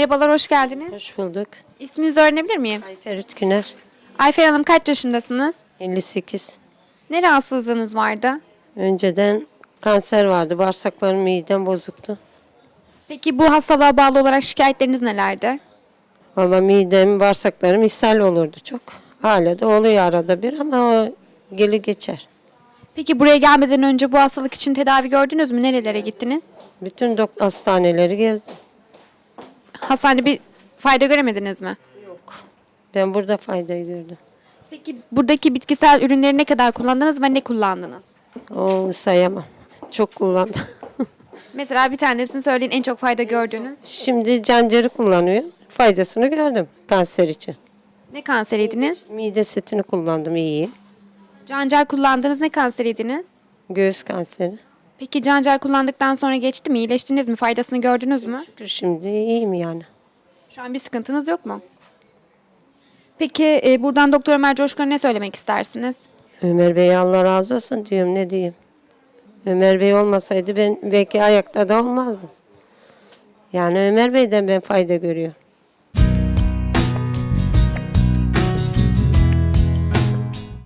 Merhabalar, hoş geldiniz. Hoş bulduk. İsminizi öğrenebilir miyim? Ayfer Ütküner, Ayfer Hanım kaç yaşındasınız? 58. Ne rahatsızlığınız vardı? Önceden kanser vardı. Bağırsaklarım midem bozuktu. Peki bu hastalığa bağlı olarak şikayetleriniz nelerdi? Valla midem, bağırsaklarım ishal olurdu çok. Hala da oluyor arada bir ama o geli geçer. Peki buraya gelmeden önce bu hastalık için tedavi gördünüz mü? Nerelere gittiniz? Bütün dok- hastaneleri gezdim. Hastanede bir fayda göremediniz mi? Ben burada faydayı gördüm. Peki buradaki bitkisel ürünleri ne kadar kullandınız ve ne kullandınız? O sayamam. Çok kullandım. Mesela bir tanesini söyleyin en çok fayda gördüğünüz. Şimdi canceri kullanıyorum. Faydasını gördüm kanser için. Ne kanseriydiniz? Mide setini kullandım iyi. Cancer kullandınız. Ne kanseriydiniz? Göğüs kanseri. Peki cancer kullandıktan sonra geçti mi? İyileştiniz mi? Faydasını gördünüz mü? Şükür şimdi iyiyim yani. Şu an bir sıkıntınız yok mu? Peki e, buradan Doktor Ömer Coşkun'a ne söylemek istersiniz? Ömer Bey Allah razı olsun diyorum ne diyeyim. Ömer Bey olmasaydı ben belki ayakta da olmazdım. Yani Ömer Bey'den ben fayda görüyorum.